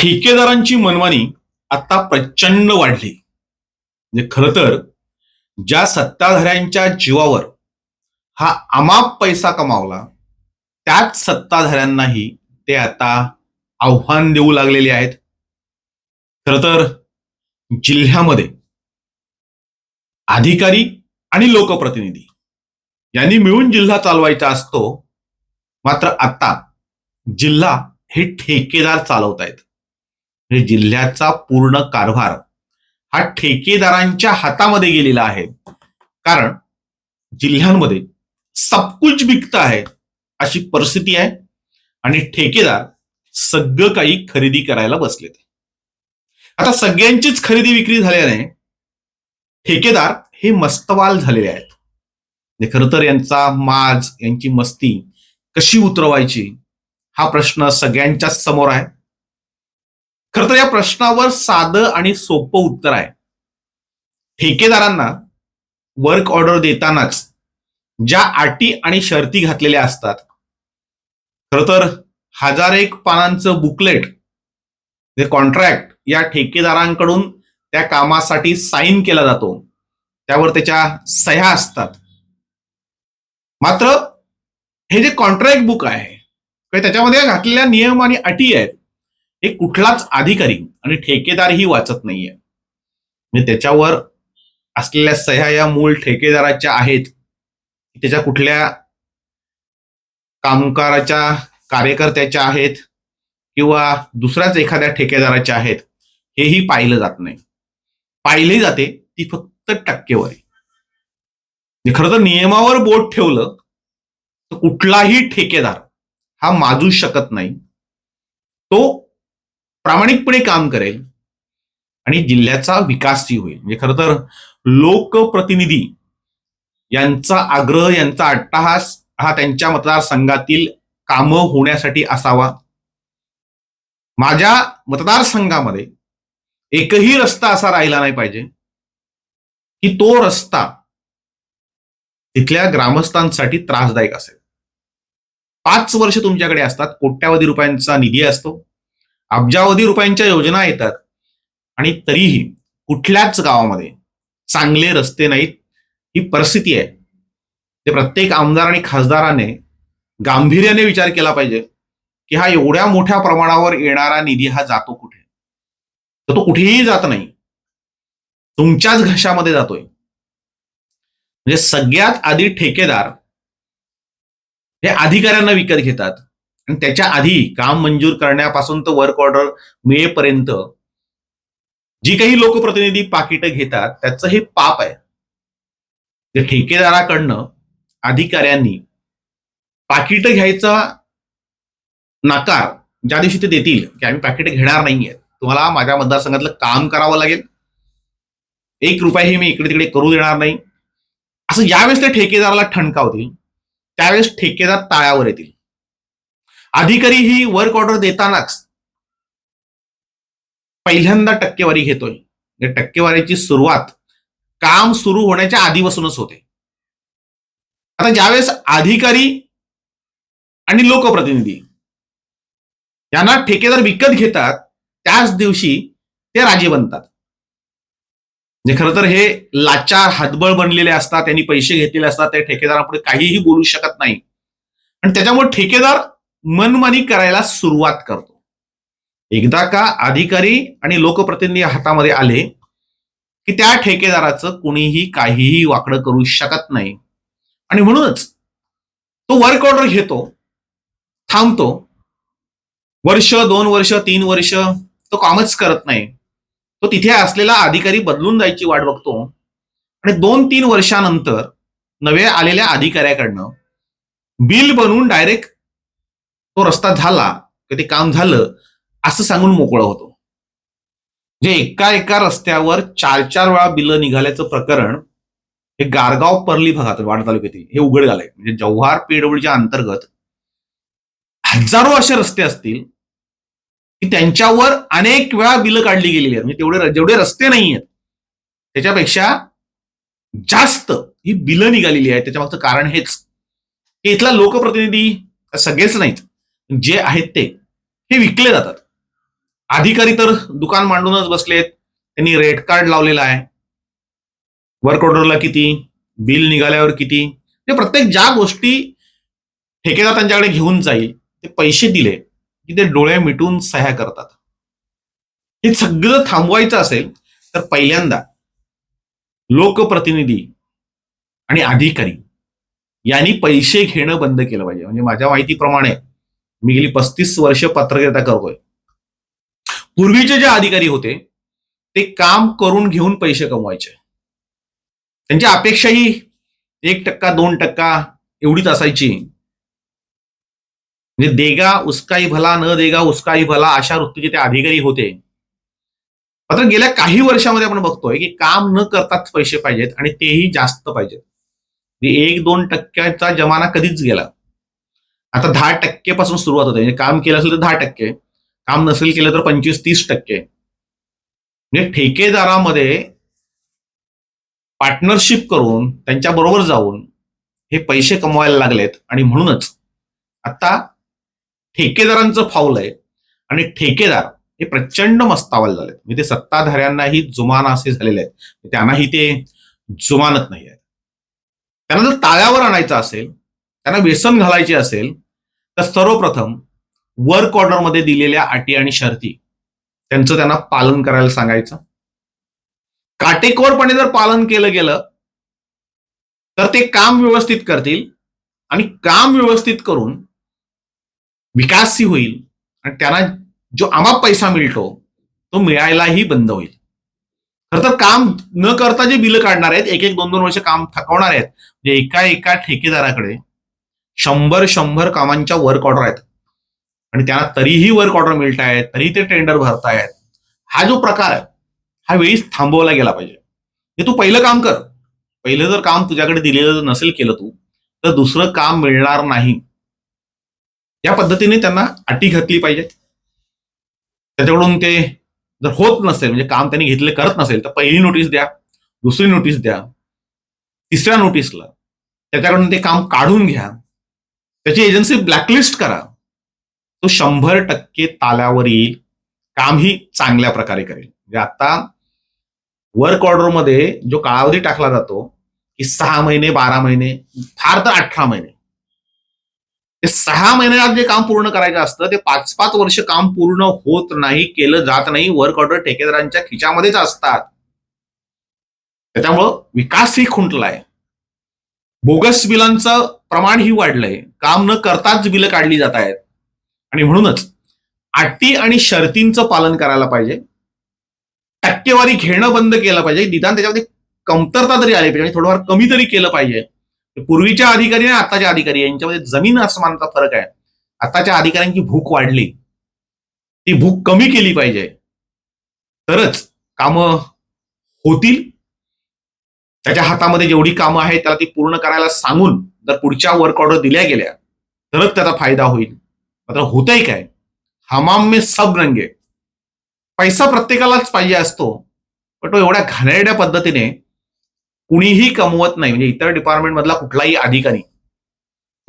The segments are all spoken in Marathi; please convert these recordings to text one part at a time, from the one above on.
ठेकेदारांची मनमानी आता प्रचंड वाढली. म्हणजे खर तर ज्या सत्ताधाऱ्यांच्या जीवावर हा अमाप पैसा कमावला त्याच सत्ताधाऱ्यांनाही ते आता आव्हान देऊ लागलेले आहेत. खर तर जिल्ह्यामध्ये अधिकारी आणि लोकप्रतिनिधी यांनी मिळून जिल्हा चालवायचा असतो मात्र आता जिल्हा हे ठेकेदार चालवत आहेत म्हणजे जिल्ह्याचा पूर्ण कारभार हा ठेकेदारांच्या हातामध्ये गेलेला आहे. कारण जिल्ह्यांमध्ये सबकुच बिकता आहे अशी परिस्थिती आहे आणि ठेकेदार सगळं काही खरेदी करायला बसलेत. आता सगळ्यांचीच खरेदी विक्री झाल्याने ठेकेदार हे मस्तवाल झालेले आहेत. म्हणजे खरं तर यांचा माज यांची मस्ती कशी उतरवायची हा प्रश्न सगळ्यांच्याच समोर आहे. खर तर या प्रश्नावर साधं आणि सोपं उत्तर आहे. ठेकेदारांना वर्क ऑर्डर देतानाच ज्या अटी आणि शर्ती घातलेल्या असतात खर तर हजार एक पानांचं बुकलेट जे कॉन्ट्रॅक्ट या ठेकेदारांकडून त्या कामासाठी साईन केला जातो त्यावर त्याच्या सह्या असतात. मात्र हे जे कॉन्ट्रॅक्ट बुक आहे त्याच्यामध्ये घातलेल्या नियम आणि अटी आहेत हे कुठलाच अधिकारी आणि ठेकेदारही वाचत नाहीये. म्हणजे त्याच्यावर असलेल्या सह्या या मूळ ठेकेदाराच्या आहेत. त्याच्या कुठल्या कामकाराच्या कार्यकर्त्याच्या आहेत किंवा दुसऱ्याच एखाद्या ठेकेदाराच्या आहेत हेही पाहिलं जात नाही. पाहिले जाते ती फक्त टक्केवारी. म्हणजे खरं तर नियमावर बोट ठेवलं तर कुठलाही ठेकेदार हा माजू शकत नाही. तो प्रामाणिकपणे काम करेल आणि जिल्ह्याचा विकासही होईल. म्हणजे खरं तर लोकप्रतिनिधी यांचा आग्रह यांचा अट्टहास हा त्यांच्या मतदारसंघातील कामं होण्यासाठी असावा. माझ्या मतदारसंघामध्ये एकही रस्ता असा राहिला नाही पाहिजे की तो रस्ता तिथल्या ग्रामस्थांसाठी त्रासदायक असेल. पाच वर्ष तुमच्याकडे असतात कोट्यावधी रुपयांचा निधी असतो. अब्जावधी रुपयांच्या योजना येतात. आणि तरीही कुठल्याच गावामध्ये चांगले रस्ते नाहीत ही परिस्थिती आहे. ते प्रत्येक आमदार आणि खासदाराने गांभीर्याने विचार केला पाहिजे की हा एवढ्या मोठ्या प्रमाणावर येणारा निधी हा जातो कुठे? तर तो कुठेही जात नाही. तुमच्याच घशामध्ये जातोय. म्हणजे सगळ्यात आधी ठेकेदार हे अधिकाऱ्यांना विकत घेतात. त्याच्या आधी काम मंजूर करण्यापासून तर वर्क ऑर्डर मिळेपर्यंत जी काही लोकप्रतिनिधी पाकिटं घेतात त्याचं हे पाप आहे. ते ठेकेदाराकडनं अधिकाऱ्यांनी पाकिट घ्यायचा नाकार ज्या दिवशी ते देतील की आम्ही पाकिट घेणार नाहीये तुम्हाला माझ्या मतदारसंघातलं काम करावं लागेल. एक रुपयाही मी इकडे तिकडे करू देणार नाही. असं ज्यावेळेस ते ठेकेदाराला ठणकावतील त्यावेळेस ठेकेदार ताळ्यावर येतील. अधिकारी ही वर्क ऑर्डर देतानाच पहिल्यांदा टक्केवारी घेतोय. म्हणजे टक्केवारीची सुरुवात काम सुरू होण्याच्या आधीपासूनच होते. आता ज्यावेळेस अधिकारी आणि लोकप्रतिनिधी यांना ठेकेदार विकत घेतात त्याच दिवशी ते राजे बनतात. म्हणजे खरं तर हे लाचार हातबळ बनलेले असतात त्यांनी पैसे घेतलेले असतात त्या ठेकेदारापुढे काहीही बोलू शकत नाही. आणि त्याच्यामुळे ठेकेदार मनमानी करायला सुरुवात करतो. एकदा का अधिकारी आणि लोकप्रतिनिधी हातामध्ये आले की त्या ठेकेदाराचं कुणीही काहीही वाकडं करू शकत नाही. आणि म्हणूनच तो वर्क ऑर्डर घेतो थांबतो. वर्ष दोन वर्ष तीन वर्ष तो कामच करत नाही. तो तिथे असलेला अधिकारी बदलून जायची वाट बघतो. आणि दोन तीन वर्षानंतर नव्या आलेल्या अधिकाऱ्याकडनं बिल बनवून डायरेक्ट तो रस्ता झाला की ते काम झालं असं सांगून मोकळा होतो. जे एका एका रस्त्यावर चार चार वेळा बिलं निघाल्याचं प्रकरण हे गारगाव पर्ली भागात वाड तालुक्यातील हे उघड झालंय. म्हणजे जव्हार पीडब्ल्यूच्या अंतर्गत हजारो असे रस्ते असतील की त्यांच्यावर अनेक वेळा बिलं काढली गेलेली आहेत. म्हणजे तेवढे जेवढे रस्ते नाही आहेत त्याच्यापेक्षा जास्त ही बिलं निघालेली आहेत. त्याच्या मागचं कारण हेच. की इथला लोकप्रतिनिधी सगळेच नाहीत. जे आहेत ते हे विकले जातात. अधिकारी तर दुकान मांडूनच बसलेत. त्यांनी रेड कार्ड लावलेला आहे. वर्क ऑर्डरला किती? बिल निघाल्यावर किती? ते प्रत्येक ज्या गोष्टी ठेकेदार त्यांच्याकडे घेऊन जाईल ते पैसे दिले की ते डोळे मिटून सह्या करतात. हे सगळं थांबवायचं असेल तर पहिल्यांदा लोकप्रतिनिधी आणि अधिकारी यांनी पैसे घेणं बंद केलं पाहिजे. म्हणजे माझ्या माहितीप्रमाणे मी गेली पस्तीस वर्ष पत्रकारिता करतोय. पूर्वीचे जे अधिकारी होते ते काम करून घेऊन पैसे कमवायचे. त्यांची अपेक्षाही एक टक्का दोन टक्का एवढीच असायची. म्हणजे देगा उसकाही भला न देगा उसकाही भला अशा वृत्तीचे ते अधिकारी होते. मात्र गेल्या काही वर्षामध्ये आपण बघतोय की काम न करताच पैसे पाहिजेत आणि तेही जास्त पाहिजेत. म्हणजे एक दोन टक्क्याचा जमाना कधीच गेला. आता दहा टक्केपासून सुरुवात होते. म्हणजे काम केलं असेल तर दहा टक्के. काम नसेल केलं तर पंचवीस तीस टक्के. म्हणजे ठेकेदारामध्ये पार्टनरशिप करून त्यांच्या बरोबर जाऊन हे पैसे कमवायला लागलेत आणि म्हणूनच आता ठेकेदारांचं फाऊल आहे आणि ठेकेदार हे प्रचंड मस्तावायला झालेत म्हणजे ते सत्ताधाऱ्यांनाही जुमान असे झालेले आहेत. त्यांनाही ते जुमानत नाही आहेत. त्यांना जर ताळ्यावर आणायचं असेल त्यांना व्यसन घालायचे असेल तर सर्वप्रथम वर्क कॉर्नरमध्ये दिलेल्या अटी आणि शर्ती त्यांचं त्यांना पालन करायला सांगायचं. काटेकोरपणे जर पालन केलं गेलं तर ते काम व्यवस्थित करतील आणि काम व्यवस्थित करून विकासही होईल आणि त्यांना जो आमाप पैसा मिळतो तो मिळायलाही बंद होईल. खरं तर काम न करता जे बिलं काढणार आहेत एक एक दोन दोन वर्ष काम थकवणार आहेत म्हणजे एका एका ठेकेदाराकडे शंभर शंभर कामांच्या वर्क ऑर्डर आहेत. आणि त्यांना तरीही वर्क ऑर्डर मिळत आहेत तरी ते टेंडर भरतायत. हा जो प्रकार आहे हा वेळीच थांबवला गेला पाहिजे. हे तू पहिलं काम कर. पहिलं जर काम तुझ्याकडे दिलेलं जर नसेल केलं तू तर दुसरं काम मिळणार नाही. या पद्धतीने त्यांना अटी घातली पाहिजे. त्याच्याकडून ते जर होत नसेल म्हणजे काम त्यांनी घेतले करत नसेल तर पहिली नोटीस द्या दुसरी नोटीस द्या तिसऱ्या नोटीसला त्याच्याकडून ते काम काढून घ्या. त्याची एजन्सी ब्लॅकलिस्ट करा. तो शंभर टक्के ताल्यावर येईल. कामही चांगल्या प्रकारे करेल. म्हणजे आता वर्क ऑर्डरमध्ये जो कालावधी टाकला जातो की सहा महिने बारा महिने फार तर अठरा महिने. ते सहा महिन्यात जे काम पूर्ण करायचं असतं ते पाच पाच वर्ष काम पूर्ण होत नाही केलं जात नाही वर्क ऑर्डर ठेकेदारांच्या खिच्यामध्येच असतात. त्याच्यामुळं विकासही खुंटलाय. बोगस बिलांचं प्रमाणही वाढलंय. काम न करताच बिलं काढली जात आहेत. आणि म्हणूनच अटी आणि शर्तींचं पालन करायला पाहिजे. टक्केवारी घेणं बंद केलं पाहिजे. निदान त्याच्यामध्ये कमतरता तरी आली पाहिजे आणि थोडंफार कमी तरी केलं पाहिजे. पूर्वीच्या अधिकारी आणि आताच्या अधिकारी यांच्यामध्ये जमीन आसमानचा फरक आहे. आताच्या अधिकाऱ्यांची भूक वाढली. ती भूक कमी केली पाहिजे. तरच कामं होतील. त्याच्या हातामध्ये जेवढी कामं आहेत त्याला ती पूर्ण करायला सांगून तर पुढच्या वर्क ऑर्डर दिल्या गेल्या तरच त्याचा फायदा होईल. मात्र होतंय काय? हमाम मे सब रंगे. पैसा प्रत्येकालाच पाहिजे असतो पण तो एवढ्या घाणेरड्या पद्धतीने कुणीही कमवत नाही म्हणजे इतर डिपार्टमेंट मधला कुठलाही अधिकारी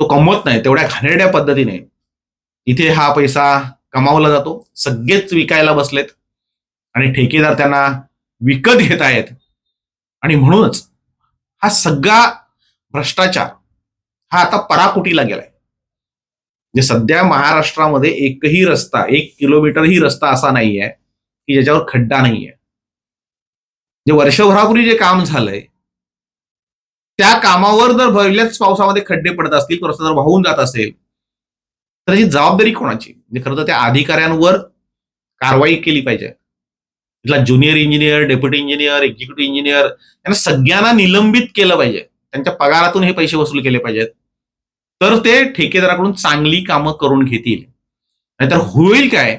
तो कमवत नाही तेवढ्या घाणेरड्या पद्धतीने इथे हा पैसा कमावला जातो सगळेच विकायला बसलेत आणि ठेकेदार त्यांना विकत घेत आहेत. आणि म्हणूनच हा सगळा भ्रष्टाचार हा आता पराकुटीला गेलाय. म्हणजे सध्या महाराष्ट्रामध्ये एकही रस्ता एक किलोमीटरही रस्ता असा नाहीये की ज्याच्यावर खड्डा नाहीये. जे वर्षभरापूर्वी जे काम झालंय त्या कामावर जर भरल्याच पावसामध्ये खड्डे पडत असतील तो रस्ता जर वाहून जात असेल तर ही जबाबदारी कोणाची? म्हणजे खरं तर त्या अधिकाऱ्यांवर कारवाई केली पाहिजे. तिथला junior engineer deputy engineer executive engineer यांना सगळ्यांना निलंबित केलं पाहिजे. त्यांच्या पगारातून हे पैसे वसूल केले पाहिजेत. तर ते ठेकेदाराकडून चांगली कामं करून घेतील. नाहीतर होईल काय?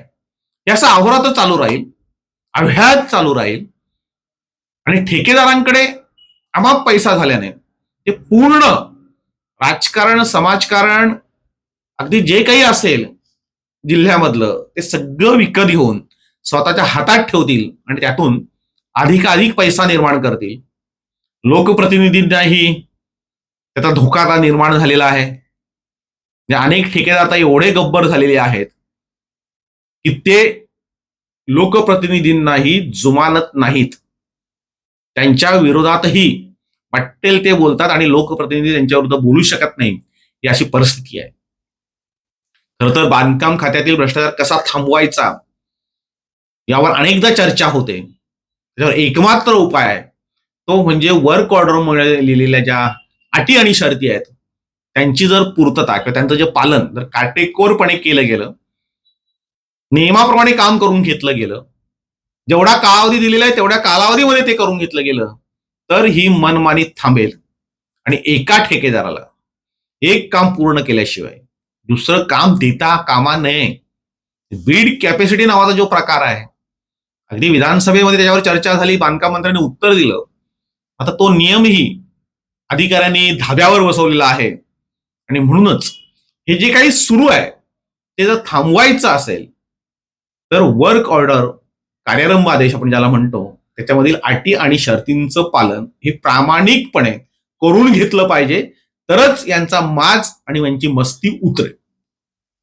हे असं चालू राहील अभ्यास चालू राहील. आणि ठेकेदारांकडे अमाप पैसा झाल्याने ते पूर्ण राजकारण समाजकारण अगदी जे काही असेल जिल्ह्यामधलं ते सगळं विकत घेऊन स्वतःच्या हातात ठेवतील आणि त्यातून अधिकाधिक पैसा निर्माण करतील. लोकप्रतिनिधींनाही त्याचा धोका आता निर्माण झालेला आहे. म्हणजे अनेक ठेकेदार आता एवढे गब्बर झालेले आहेत की ते लोकप्रतिनिधींनाही जुमानत नाहीत. त्यांच्या विरोधातही वाटेल ते बोलतात आणि लोकप्रतिनिधी त्यांच्या विरुद्ध बोलू शकत नाही ही अशी परिस्थिती आहे. खर तर बांधकाम खात्यातील भ्रष्टाचार कसा थांबवायचा यावर अनेकदा चर्चा होते. त्याच्यावर एकमात्र उपाय आहे तो म्हणजे वर्क ऑर्डरमुळे लिहिलेल्या ज्या अटी आणि शर्ती आहेत त्यांची जर पूर्तता किंवा त्यांचं जे पालन जर काटेकोरपणे केलं गेलं नियमाप्रमाणे काम करून घेतलं गेलं जेवढा कालावधी दिलेला आहे तेवढ्या कालावधीमध्ये ते करून घेतलं गेलं तर ही मनमानी थांबेल. आणि एका ठेकेदाराला एक काम पूर्ण केल्याशिवाय दुसरं काम देता कामा नये. बीड कॅपॅसिटी नावाचा जो प्रकार आहे अगदी विधानसभेमध्ये त्याच्यावर चर्चा झाली बांधकाम मंत्र्यांनी उत्तर दिलं. आता तो नियमही अधिकाऱ्यांनी धाब्यावर बसवलेला आहे. आणि म्हणूनच हे जे काही सुरू आहे ते जर थांबवायचं असेल तर वर्क ऑर्डर कार्यारंभ आदेश आपण ज्याला म्हणतो त्याच्यामधील अटी आणि शर्तींचं पालन हे प्रामाणिकपणे करून घेतलं पाहिजे. तरच यांचा माज आणि यांची मस्ती उतरेल.